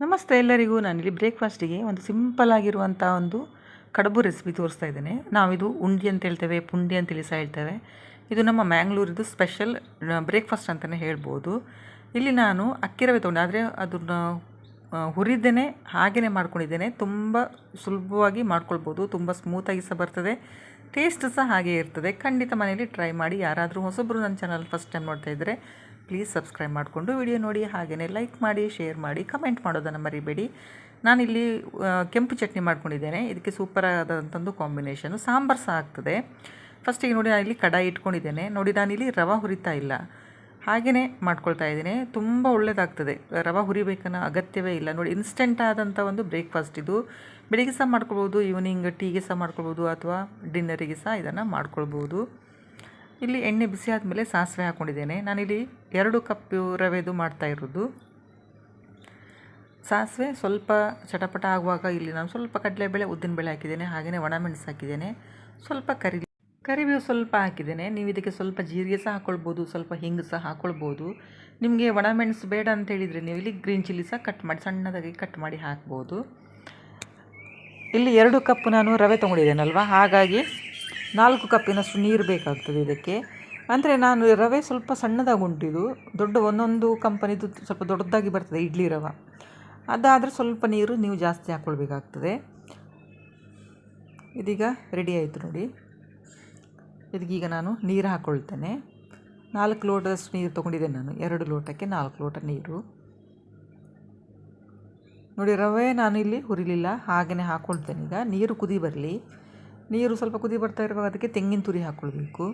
ನಮಸ್ತೆ ಎಲ್ಲರಿಗೂ. ನಾನಿಲ್ಲಿ ಬ್ರೇಕ್ಫಾಸ್ಟಿಗೆ ಒಂದು ಸಿಂಪಲ್ ಆಗಿರುವಂಥ ಒಂದು ಕಡುಬು ರೆಸಿಪಿ ತೋರಿಸ್ತಾ ಇದ್ದೇನೆ. ನಾವಿದು ಉಂಡಿ ಅಂತ ಹೇಳ್ತೇವೆ, ಪುಂಡಿ ಅಂತೇಳಿ ಸಹ ಹೇಳ್ತೇವೆ. ಇದು ನಮ್ಮ ಮ್ಯಾಂಗ್ಳೂರಿದು ಸ್ಪೆಷಲ್ ಬ್ರೇಕ್ಫಾಸ್ಟ್ ಅಂತಲೇ ಹೇಳ್ಬೋದು. ಇಲ್ಲಿ ನಾನು ಅಕ್ಕಿ ರವೆ ತೊಗೊಂಡೆ. ಆದರೆ ಅದನ್ನ ಹುರಿದೇನೆ ಹಾಗೆಯೇ ಮಾಡ್ಕೊಂಡಿದ್ದೇನೆ. ತುಂಬ ಸುಲಭವಾಗಿ ಮಾಡ್ಕೊಳ್ಬೋದು. ತುಂಬ ಸ್ಮೂತಾಗಿ ಸಹ ಬರ್ತದೆ. ಟೇಸ್ಟ್ ಸಹ ಹಾಗೆ ಇರ್ತದೆ. ಖಂಡಿತ ಮನೆಯಲ್ಲಿ ಟ್ರೈ ಮಾಡಿ. ಯಾರಾದರೂ ಹೊಸಬ್ರು ನನ್ನ ಚಾನಲ್ ಫಸ್ಟ್ ಟೈಮ್ ನೋಡ್ತಾ ಇದ್ದರೆ ಪ್ಲೀಸ್ ಸಬ್ಸ್ಕ್ರೈಬ್ ಮಾಡಿಕೊಂಡು ವಿಡಿಯೋ ನೋಡಿ ಹಾಗೆಯೇ ಲೈಕ್ ಮಾಡಿ ಶೇರ್ ಮಾಡಿ ಕಮೆಂಟ್ ಮಾಡೋದನ್ನು ಮರಿಬೇಡಿ. ನಾನಿಲ್ಲಿ ಕೆಂಪು ಚಟ್ನಿ ಮಾಡ್ಕೊಂಡಿದ್ದೇನೆ. ಇದಕ್ಕೆ ಸೂಪರ್ ಆದಂಥದ್ದು ಕಾಂಬಿನೇಷನು ಸಾಂಬಾರು ಸಹ ಆಗ್ತದೆ. ಫಸ್ಟಿಗೆ ನೋಡಿ, ನಾನಿಲ್ಲಿ ಕಡಾಯಿ ಇಟ್ಕೊಂಡಿದ್ದೇನೆ. ನೋಡಿ, ನಾನಿಲ್ಲಿ ರವೆ ಹುರಿತಾ ಇಲ್ಲ. ಹಾಗೆಯೇ ಮಾಡ್ಕೊಳ್ತಾ ಇದ್ದೀನಿ. ತುಂಬ ಒಳ್ಳೆಯದಾಗ್ತದೆ ರವೆ ಹುರಿಬೇಕನ್ನೋ ಅಗತ್ಯವೇ ಇಲ್ಲ. ನೋಡಿ ಇನ್ಸ್ಟೆಂಟ್ ಆದಂಥ ಒಂದು ಬ್ರೇಕ್ಫಾಸ್ಟ್ ಇದು. ಬೆಳಿಗ್ಗೆ ಸಹ ಮಾಡ್ಕೊಳ್ಬೋದು ಈವ್ನಿಂಗ್ ಟೀಗೆ ಸಹ ಮಾಡ್ಕೊಳ್ಬೋದು, ಅಥವಾ ಡಿನ್ನರಿಗೆ ಸಹ ಇದನ್ನು ಮಾಡ್ಕೊಳ್ಬೋದು. ಇಲ್ಲಿ ಎಣ್ಣೆ ಬಿಸಿ ಆದಮೇಲೆ ಸಾಸಿವೆ ಹಾಕ್ಕೊಂಡಿದ್ದೇನೆ ನಾನಿಲ್ಲಿ ಎರಡು ಕಪ್ ರವೆದು ಮಾಡ್ತಾ ಇರೋದು. ಸಾಸಿವೆ ಸ್ವಲ್ಪ ಚಟಪಟ ಆಗುವಾಗ ಇಲ್ಲಿ ನಾನು ಸ್ವಲ್ಪ ಕಡಲೆಬೇಳೆ ಉದ್ದಿನಬೇಳೆ ಹಾಕಿದ್ದೇನೆ, ಹಾಗೆಯೇ ಒಣಮೆಣಸು ಹಾಕಿದ್ದೇನೆ. ಸ್ವಲ್ಪ ಕರಿ, ಕರಿಬೇವು ಸ್ವಲ್ಪ ಹಾಕಿದ್ದೇನೆ. ನೀವು ಇದಕ್ಕೆ ಸ್ವಲ್ಪ ಜೀರಿಗೆ ಸಹ ಹಾಕ್ಕೊಳ್ಬೋದು ಸ್ವಲ್ಪ ಹಿಂಗು ಸಹ ಹಾಕ್ಕೊಳ್ಬೋದು ನಿಮಗೆ ಒಣಮೆಣಸು ಬೇಡ ಅಂತ ಹೇಳಿದರೆ ನೀವು ಇಲ್ಲಿ ಗ್ರೀನ್ ಚಿಲ್ಲಿ ಸಹ ಕಟ್ ಮಾಡಿ, ಸಣ್ಣದಾಗಿ ಕಟ್ ಮಾಡಿ ಹಾಕ್ಬೋದು. ಇಲ್ಲಿ ಎರಡು ಕಪ್ ನಾನು ರವೆ ತೊಗೊಂಡಿದ್ದೇನಲ್ವ? ಹಾಗಾಗಿ ನಾಲ್ಕು ಕಪ್ಪಿನಷ್ಟು ನೀರು ಬೇಕಾಗ್ತದೆ ಇದಕ್ಕೆ. ಅಂದರೆ ನಾನು ರವೆ ಸ್ವಲ್ಪ ಸಣ್ಣದಾಗಿ ಉಂಟಿದು ದೊಡ್ಡ ಒಂದೊಂದು ಕಂಪನಿದು ಸ್ವಲ್ಪ ದೊಡ್ಡದಾಗಿ ಬರ್ತದೆ ಇಡ್ಲಿ ರವೆ. ಅದಾದರೆ ಸ್ವಲ್ಪ ನೀರು ನೀವು ಜಾಸ್ತಿ ಹಾಕ್ಕೊಳ್ಬೇಕಾಗ್ತದೆ ಇದೀಗ ರೆಡಿ ಆಯಿತು ನೋಡಿ. ಇದಕ್ಕೀಗ ನಾನು ನೀರು ಹಾಕ್ಕೊಳ್ತೇನೆ ನಾಲ್ಕು ಲೋಟದಷ್ಟು ನೀರು ತೊಗೊಂಡಿದ್ದೇನೆ ನಾನು. ಎರಡು ಲೋಟಕ್ಕೆ ನಾಲ್ಕು ಲೋಟ ನೀರು. ನೋಡಿ, ರವೆ ನಾನು ಇಲ್ಲಿ ಹುರಿಲಿಲ್ಲ ಹಾಗೆಯೇ ಹಾಕ್ಕೊಳ್ತೇನೆ ಈಗ. ನೀರು ಕುದಿ ಬರಲಿ. ನೀರು ಸ್ವಲ್ಪ ಕುದಿ ಬರ್ತಾ ಇರುವಾಗ ಅದಕ್ಕೆ ತೆಂಗಿನ ತುರಿ ಹಾಕ್ಕೊಳ್ಬೇಕು.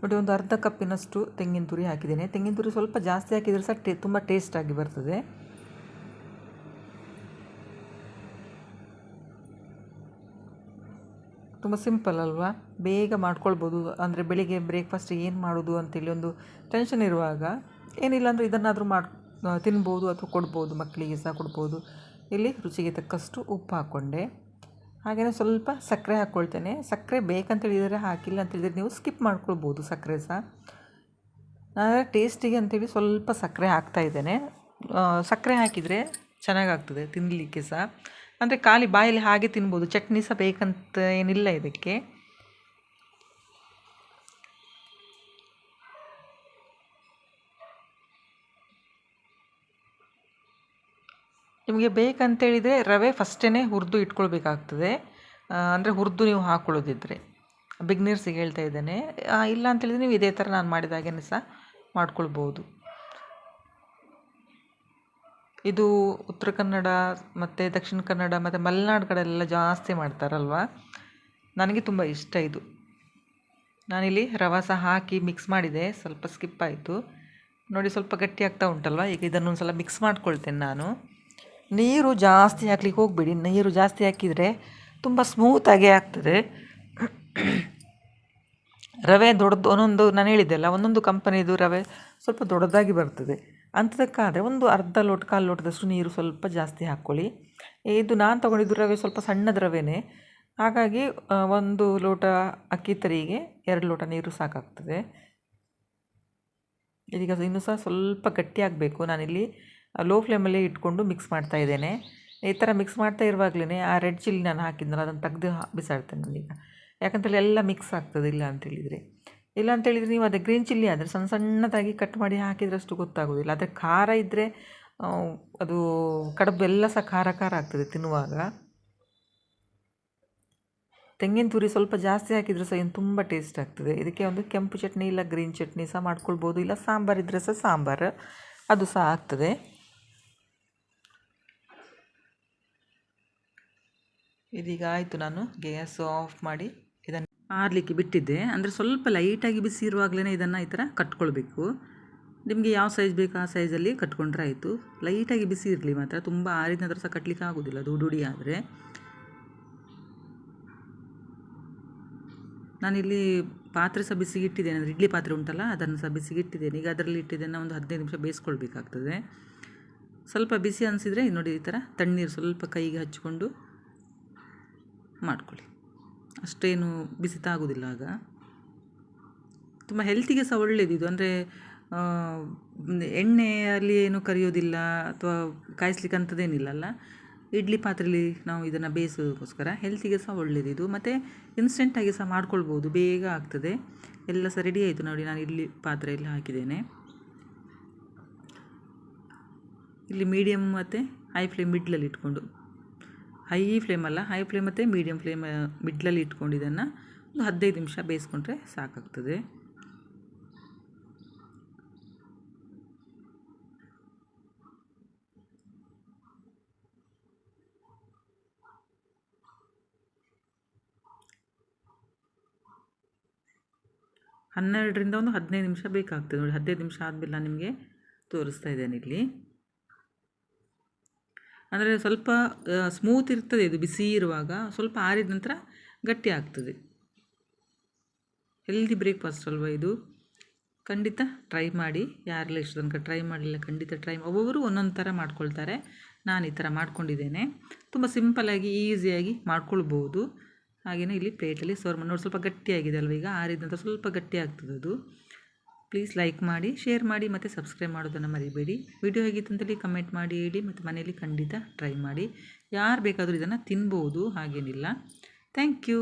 ನೋಡಿ, ಒಂದು ಅರ್ಧ ಕಪ್ಪಿನಷ್ಟು ತೆಂಗಿನ ತುರಿ ಹಾಕಿದ್ದೇನೆ. ತೆಂಗಿನ ತುರಿ ಸ್ವಲ್ಪ ಜಾಸ್ತಿ ಹಾಕಿದರೆ ಸಹ ಟೇ, ತುಂಬ ಟೇಸ್ಟಾಗಿ ಬರ್ತದೆ. ತುಂಬ ಸಿಂಪಲ್ ಅಲ್ವಾ? ಬೇಗ ಮಾಡ್ಕೊಳ್ಬೋದು. ಅಂದರೆ ಬೆಳಿಗ್ಗೆ ಬ್ರೇಕ್ಫಾಸ್ಟ್ ಏನು ಮಾಡೋದು ಅಂತೇಳಿ ಒಂದು ಟೆನ್ಷನ್ ಇರುವಾಗ ಏನಿಲ್ಲ ಅಂದರೆ ಇದನ್ನಾದರೂ ಮಾಡಿ, ತಿನ್ಬೋದು ಅಥವಾ ಕೊಡ್ಬೋದು ಮಕ್ಕಳಿಗೆ ಸಹ ಕೊಡ್ಬೋದು. ಇಲ್ಲಿ ರುಚಿಗೆ ತಕ್ಕಷ್ಟು ಉಪ್ಪು ಹಾಕ್ಕೊಂಡೆ. ಹಾಗೆಯೇ ಸ್ವಲ್ಪ ಸಕ್ಕರೆ ಹಾಕ್ಕೊಳ್ತೇನೆ. ಸಕ್ಕರೆ ಬೇಕಂತ ಹೇಳಿದರೆ ಹಾಕಿಲ್ಲ ಅಂತ ಹೇಳಿದರೆ ನೀವು ಸ್ಕಿಪ್ ಮಾಡ್ಕೊಳ್ಬೋದು ಸಕ್ಕರೆ ಸಹ. ನಾನು ಟೇಸ್ಟಿಗೆ ಅಂತೇಳಿ ಸ್ವಲ್ಪ ಸಕ್ಕರೆ ಹಾಕ್ತಾಯಿದ್ದೇನೆ ಸಕ್ಕರೆ ಹಾಕಿದರೆ ಚೆನ್ನಾಗಾಗ್ತದೆ ತಿನ್ನಲಿಕ್ಕೆ ಸಹ. ಅಂದರೆ ಖಾಲಿ ಬಾಯಲ್ಲಿ ಹಾಗೆ ತಿನ್ಬೋದು. ಚಟ್ನಿ ಸಹ ಬೇಕಂತ ಏನಿಲ್ಲ ಇದಕ್ಕೆ. ನಿಮಗೆ ಬೇಕಂತೇಳಿದರೆ ರವೆ ಫಸ್ಟೇ ಹುರಿದು ಇಟ್ಕೊಳ್ಬೇಕಾಗ್ತದೆ. ಅಂದರೆ ಹುರಿದು ನೀವು ಹಾಕ್ಕೊಳ್ಳೋದಿದ್ರೆ ಬಿಗ್ನರ್ಸಿಗೆ ಹೇಳ್ತಾ ಇದ್ದೇನೆ. ಇಲ್ಲ ಅಂತೇಳಿದರೆ ನೀವು ಇದೇ ಥರ ನಾನು ಮಾಡಿದ ಸಹ ಮಾಡ್ಕೊಳ್ಬೋದು. ಇದು ಉತ್ತರ ಕನ್ನಡ ಮತ್ತು ದಕ್ಷಿಣ ಕನ್ನಡ ಮತ್ತು ಮಲೆನಾಡು ಕಡೆಯೆಲ್ಲ ಜಾಸ್ತಿ ಮಾಡ್ತಾರಲ್ವ? ನನಗೆ ತುಂಬ ಇಷ್ಟ ಇದು. ನಾನಿಲ್ಲಿ ರವೆ ಸಹ ಹಾಕಿ ಮಿಕ್ಸ್ ಮಾಡಿದೆ. ಸ್ವಲ್ಪ ಸ್ಕಿಪ್ ಆಯಿತು. ನೋಡಿ ಸ್ವಲ್ಪ ಗಟ್ಟಿ ಆಗ್ತಾ ಉಂಟಲ್ವ? ಈಗ ಇದನ್ನು ಒಂದು ಸಲ ಮಿಕ್ಸ್ ಮಾಡ್ಕೊಳ್ತೇನೆ ನಾನು. ನೀರು ಜಾಸ್ತಿ ಹಾಕ್ಲಿಕ್ಕೆ ಹೋಗಬೇಡಿ. ನೀರು ಜಾಸ್ತಿ ಹಾಕಿದರೆ ತುಂಬ ಸ್ಮೂತಾಗಿ ಆಗ್ತದೆ. ರವೆ ದೊಡ್ಡದು, ಒಂದೊಂದು ನಾನು ಹೇಳಿದ್ದೆ ಅಲ್ಲ ಒಂದೊಂದು ಕಂಪನಿದು ರವೆ ಸ್ವಲ್ಪ ದೊಡ್ಡದಾಗಿ ಬರ್ತದೆ. ಅಂಥದಕ್ಕಾದರೆ ಒಂದು ಅರ್ಧ ಲೋಟ, ಕಾಲು ಲೋಟದಷ್ಟು ನೀರು ಸ್ವಲ್ಪ ಜಾಸ್ತಿ ಹಾಕ್ಕೊಳ್ಳಿ. ಇದು ನಾನು ತೊಗೊಂಡಿದ್ದು ರವೆ ಸ್ವಲ್ಪ ಸಣ್ಣದ ರವೆನೇ. ಹಾಗಾಗಿ ಒಂದು ಲೋಟ ಅಕ್ಕಿ ತರಿಗೆ ಎರಡು ಲೋಟ ನೀರು ಸಾಕಾಗ್ತದೆ. ಇದೀಗ ಇನ್ನೂ ಸಹ ಸ್ವಲ್ಪ ಗಟ್ಟಿ ಆಗಬೇಕು ನಾನಿಲ್ಲಿ ಲೋ ಫ್ಲೇಮಲ್ಲೇ ಇಟ್ಕೊಂಡು ಮಿಕ್ಸ್ ಮಾಡ್ತಾ ಇದ್ದೇನೆ. ಈ ಥರ ಮಿಕ್ಸ್ ಮಾಡ್ತಾ ಇರುವಾಗಲೇ ಆ ರೆಡ್ ಚಿಲ್ಲಿ ನಾನು ಹಾಕಿದ್ನಲ್ಲ, ಅದನ್ನು ತೆಗೆದು ಬಿಸಾಡ್ತೇನೆ ನಾನೀಗ. ಯಾಕಂತೇಳಿ ಎಲ್ಲ ಮಿಕ್ಸ್ ಆಗ್ತದೆ ಇಲ್ಲ ಅಂತೇಳಿದರೆ ಇಲ್ಲ ಅಂತೇಳಿದರೆ ನೀವು ಅದೇ ಗ್ರೀನ್ ಚಿಲ್ಲಿ ಆದರೆ ಸಣ್ಣ ಸಣ್ಣದಾಗಿ ಕಟ್ ಮಾಡಿ ಹಾಕಿದ್ರಷ್ಟು ಗೊತ್ತಾಗೋದಿಲ್ಲ. ಆದರೆ ಖಾರ ಇದ್ದರೆ ಅದು ಕಡುಬು ಎಲ್ಲ ಸಹ ಖಾರ ಖಾರ ಆಗ್ತದೆ ತಿನ್ನುವಾಗ. ತೆಂಗಿನ ತುರಿ ಸ್ವಲ್ಪ ಜಾಸ್ತಿ ಹಾಕಿದರೆ ಸಹ ಏನು ತುಂಬ ಟೇಸ್ಟ್ ಆಗ್ತದೆ. ಇದಕ್ಕೆ ಒಂದು ಕೆಂಪು ಚಟ್ನಿ ಇಲ್ಲ ಗ್ರೀನ್ ಚಟ್ನಿ ಸಹ ಮಾಡ್ಕೊಳ್ಬೋದು, ಇಲ್ಲ ಸಾಂಬಾರು ಇದ್ದರೆ ಸಹ ಸಾಂಬಾರು, ಅದು ಸಹ ಆಗ್ತದೆ. ಇದೀಗ ಆಯಿತು ನಾನು ಗ್ಯಾಸ್ ಆಫ್ ಮಾಡಿ ಇದನ್ನು ಆರಲಿಕ್ಕೆ ಬಿಟ್ಟಿದ್ದೆ. ಅಂದರೆ ಸ್ವಲ್ಪ ಲೈಟಾಗಿ ಬಿಸಿ ಇರುವಾಗಲೇ ಇದನ್ನು ಈ ಥರ ಕಟ್ಕೊಳ್ಬೇಕು. ನಿಮಗೆ ಯಾವ ಸೈಜ್ ಬೇಕು ಆ ಸೈಜಲ್ಲಿ ಕಟ್ಕೊಂಡ್ರೆ ಆಯಿತು. ಲೈಟಾಗಿ ಬಿಸಿ ಇರಲಿ ಮಾತ್ರ. ತುಂಬ ಆರಿದ ನಂತರ ಸಹ ಕಟ್ಟಲಿಕ್ಕೆ ಆಗೋದಿಲ್ಲ. ದುಡುಡಿ ಆದರೆ. ನಾನಿಲ್ಲಿ ಪಾತ್ರೆ ಸಹ ಬಿಸಿಗೆ ಇಟ್ಟಿದ್ದೇನೆ ಅಂದರೆ ಇಡ್ಲಿ ಪಾತ್ರೆ ಉಂಟಲ್ಲ, ಅದನ್ನು ಸಹ ಬಿಸಿಗೆ ಇಟ್ಟಿದ್ದೇನೆ ಈಗ ಅದರಲ್ಲಿ ಇಟ್ಟಿದ್ದೇನೆ. ಒಂದು ಹದಿನೈದು ನಿಮಿಷ ಬೇಯಿಸ್ಕೊಳ್ಬೇಕಾಗ್ತದೆ. ಸ್ವಲ್ಪ ಬಿಸಿ ಅನಿಸಿದರೆ, ನೋಡಿ ಈ ಥರ ತಣ್ಣೀರು ಸ್ವಲ್ಪ ಕೈಗೆ ಹಚ್ಕೊಂಡು ಮಾಡ್ಕೊಳ್ಳಿ. ಅಷ್ಟೇನು ಬಿಸಿ ತಾಗೋದಿಲ್ಲ ಆಗ. ತುಂಬ ಹೆಲ್ತಿಗೆ ಸಹ ಒಳ್ಳೆಯದು ಇದು. ಅಂದರೆ ಎಣ್ಣೆಯಲ್ಲಿ ಏನು ಕರಿಯೋದಿಲ್ಲ ಅಥವಾ ಕಾಯಿಸ್ಲಿಕ್ಕೆ ಅಂಥದ್ದೇನಿಲ್ಲಲ್ಲ ಇಡ್ಲಿ ಪಾತ್ರೆಯಲ್ಲಿ ನಾವು ಇದನ್ನು ಬೇಯಿಸೋದಕ್ಕೋಸ್ಕರ ಹೆಲ್ತಿಗೆ ಸಹ ಒಳ್ಳೆಯದಿದು ಮತ್ತು ಇನ್ಸ್ಟೆಂಟಾಗಿ ಸಹ ಮಾಡ್ಕೊಳ್ಬೋದು. ಬೇಗ ಆಗ್ತದೆ. ಎಲ್ಲ ಸಹ ರೆಡಿ ಆಯಿತು. ನೋಡಿ, ನಾನು ಇಡ್ಲಿ ಪಾತ್ರೆಯಲ್ಲಿ ಹಾಕಿದ್ದೇನೆ. ಇಲ್ಲಿ ಮೀಡಿಯಮ್ ಮತ್ತು ಹೈ ಫ್ಲೇಮ್ ಮಿಡ್ಲಲ್ಲಿ ಇಟ್ಕೊಂಡು ಹೈ ಫ್ಲೇಮಲ್ಲ ಹೈ ಫ್ಲೇಮ್ ಮತ್ತು ಮೀಡಿಯಮ್ ಫ್ಲೇಮ್ ಮಿಡ್ಲಲ್ಲಿ ಇಟ್ಕೊಂಡು ಇದನ್ನು ಒಂದು ಹದಿನೈದು ನಿಮಿಷ ಬೇಯಿಸ್ಕೊಂಡ್ರೆ ಸಾಕಾಗ್ತದೆ. ಹನ್ನೆರಡರಿಂದ ಒಂದು ಹದಿನೈದು ನಿಮಿಷ ಬೇಕಾಗ್ತದೆ ನೋಡಿ, ಹದಿನೈದು ನಿಮಿಷ ಆದಮೇಲೆ ನಾನು ನಿಮಗೆ ತೋರಿಸ್ತಾ ಇದ್ದೇನೆ ಇಲ್ಲಿ. ಅಂದರೆ ಸ್ವಲ್ಪ ಸ್ಮೂತ್ ಇರ್ತದೆ ಇದು, ಬಿಸಿ ಇರುವಾಗ. ಸ್ವಲ್ಪ ಆರಿದ ನಂತರ ಗಟ್ಟಿ ಆಗ್ತದೆ. ಹೆಲ್ದಿ ಬ್ರೇಕ್ಫಾಸ್ಟ್ ಅಲ್ವಾ ಇದು? ಖಂಡಿತ ಟ್ರೈ ಮಾಡಿ. ಯಾರೆಲ್ಲ ಇಷ್ಟು ತನಕ ಟ್ರೈ ಮಾಡಲಿಲ್ಲ, ಖಂಡಿತ ಟ್ರೈ ಒಬ್ಬೊಬ್ಬರು ಒಂದೊಂದು ಥರ ಮಾಡ್ಕೊಳ್ತಾರೆ. ನಾನು ಈ ಥರ ಮಾಡ್ಕೊಂಡಿದ್ದೇನೆ. ತುಂಬ ಸಿಂಪಲಾಗಿ ಈಸಿಯಾಗಿ ಮಾಡ್ಕೊಳ್ಬೋದು. ಹಾಗೆಯೇ ಇಲ್ಲಿ ಪ್ಲೇಟಲ್ಲಿ ಸರ್ವ್ ನೋಡಿ, ಸ್ವಲ್ಪ ಗಟ್ಟಿಯಾಗಿದೆ ಅಲ್ವ ಈಗ? ಆರಿದ ನಂತರ ಸ್ವಲ್ಪ ಗಟ್ಟಿ ಆಗ್ತದದು ಪ್ಲೀಸ್ ಲೈಕ್ ಮಾಡಿ, ಶೇರ್ ಮಾಡಿ ಮತ್ತು ಸಬ್ಸ್ಕ್ರೈಬ್ ಮಾಡೋದನ್ನು ಮರಿಬೇಡಿ. ವಿಡಿಯೋ ಹೇಗಿತ್ತು ಅಂತೇಳಿ ಕಮೆಂಟ್ ಮಾಡಿ, ಹೇಳಿ ಮತ್ತು ಮನೆಯಲ್ಲಿ ಖಂಡಿತ ಟ್ರೈ ಮಾಡಿ. ಯಾರು ಬೇಕಾದರೂ ಇದನ್ನು ತಿನ್ಬೋದು, ಹಾಗೇನಿಲ್ಲ. Thank you